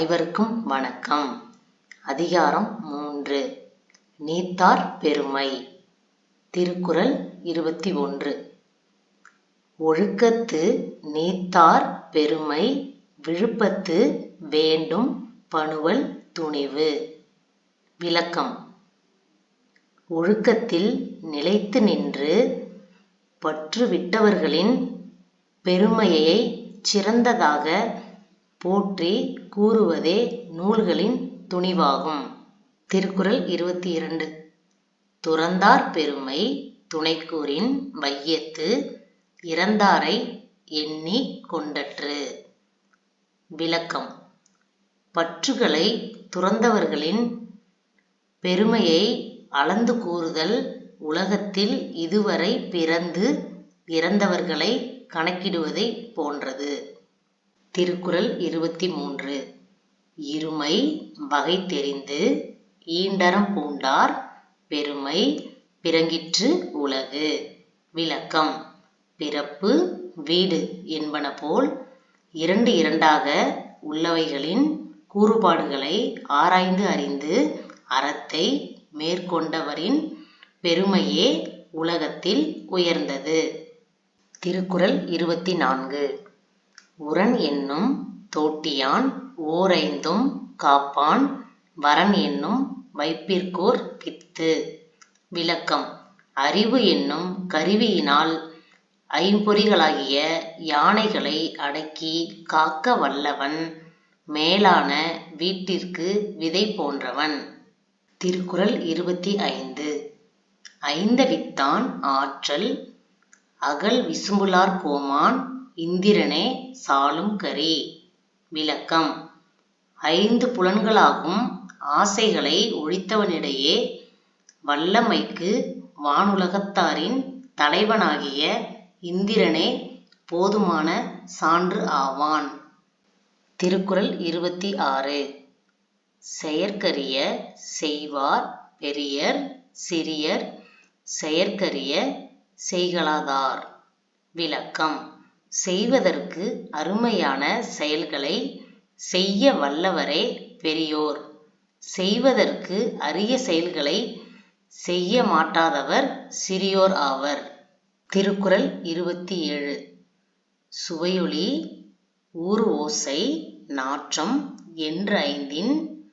அனைவருக்கும் வணக்கம். அதிகாரம் மூன்று. நீத்தார் பெருமை. திருக்குறள் இருபத்தி ஒன்று. ஒழுக்கத்து நீத்தார் பெருமை விழுப்பத்து வேண்டும் பணுவல் துணிவு. விளக்கம். ஒழுக்கத்தில் நிலைத்து நின்று பற்றுவிட்டவர்களின் பெருமையை சிறந்ததாக போற்றி கூறுவதே நூல்களின் துணிவாகும். திருக்குறள் இருபத்தி இரண்டு துறந்தார் பெருமை துணைக்கூறின் வையத்து இறந்தாரை எண்ணி கொண்டற்று. விளக்கம். பற்றுகளை துறந்தவர்களின் பெருமையை அளந்து கூறுதல் உலகத்தில் இதுவரை பிறந்து இறந்தவர்களை கணக்கிடுவதை போன்றது. திருக்குறள் இருபத்தி மூன்று. இருமை வகை தெரிந்து ஈண்டரம் பூண்டார் பெருமை பிறங்கிற்று உலகு. விளக்கம். பிறப்பு வீடு என்பன போல் இரண்டு இரண்டாக உள்ளவைகளின் கூறுபாடுகளை ஆராய்ந்து அறிந்து அறத்தை மேற்கொண்டவரின் பெருமையே உலகத்தில் உயர்ந்தது. திருக்குறள் இருபத்தி நான்கு. உரன் என்னும் தோட்டியான் ஓரைந்தும் காப்பான் வரன் என்னும் வைப்பிற்கோர் கித்து. விளக்கம். அறிவு என்னும் கருவியினால் ஐம்பொறிகளாகிய யானைகளை அடக்கி காக்க வல்லவன் மேலான வீட்டிற்கு விதை போன்றவன். திருக்குறள் இருபத்தி ஐந்து. ஐந்தவித்தான் ஆற்றல் அகல் விசும்புலார் கோமான் இந்திரனே சாலும் கரி. விளக்கம். ஐந்து புலன்களாகும் ஆசைகளை ஒழித்தவனிடையே வல்லமைக்கு வானுலகத்தாரின் தலைவனாகிய இந்திரனே போதுமான சான்று ஆவான். திருக்குறள் இருபத்தி ஆறு. செயற்கரிய செய்வார் பெரியர் சிறியர் செயற்கரிய செய்கலாதார் விளக்கம். செய்வதற்கு அருமையான செயல்களை செய்ய வல்லவரே பெரியோர். செய்வதற்கு அரிய செயல்களை செய்ய மாட்டாதவர் சிறியோர் ஆவர். திருக்குறள் இருபத்தி ஏழு சுவையொளி ஊர் ஓசை நாற்றம் என்று ஐந்தின்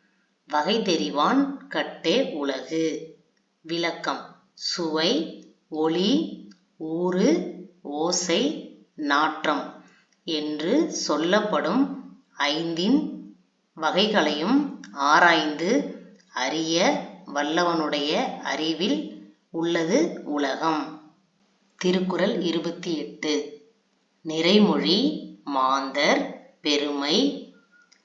வகை தெரிவான் கட்டே உலகு. விளக்கம். சுவை ஒளி ஊறு ஓசை நாற்றம் என்று சொல்லப்படும் ஐந்தின் வகைகளையும் ஆராய்ந்து அறிய வல்லவனுடைய அறிவில் உள்ளது உலகம். திருக்குறள் இருபத்தி எட்டு. நிறைமொழி மாந்தர் பெருமை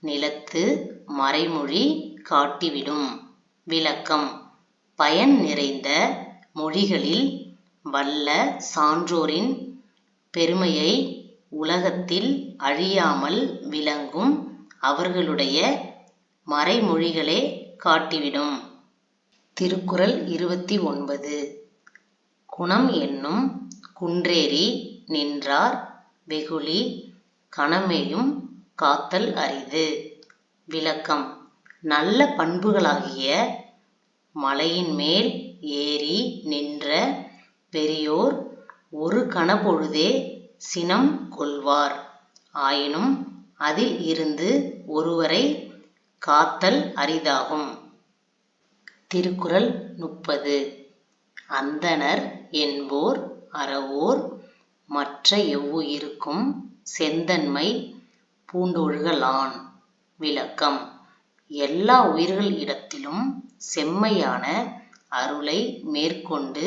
நிலத்து மறைமொழி காட்டிவிடும். விளக்கம். பயன் நிறைந்த மொழிகளில் வல்ல சான்றோரின் பெருமையை உலகத்தில் அழியாமல் விளங்கும் அவர்களுடைய மறைமொழிகளே காட்டிவிடும். திருக்குறள் இருபத்தி ஒன்பது. குணம் என்னும் குன்றேறி நின்றார் வெகுளி கணமேயும் காத்தல் அரிது. விளக்கம். நல்ல பண்புகளாகிய மலையின் மேல் ஏறி நின்ற பெரியோர் ஒரு கணப்பொழுதே சினம் கொள்வார். ஆயினும் அதில் இருந்து ஒருவரை காத்தல் அரிதாகும். திருக்குறள் முப்பது. அந்தணர் என்போர் அறவோர் மற்ற எவ்வுயிருக்கும் செந்தன்மை பூண்டொழுகலான். விளக்கம். எல்லா உயிர்கள் இடத்திலும் செம்மையான அருளை மேற்கொண்டு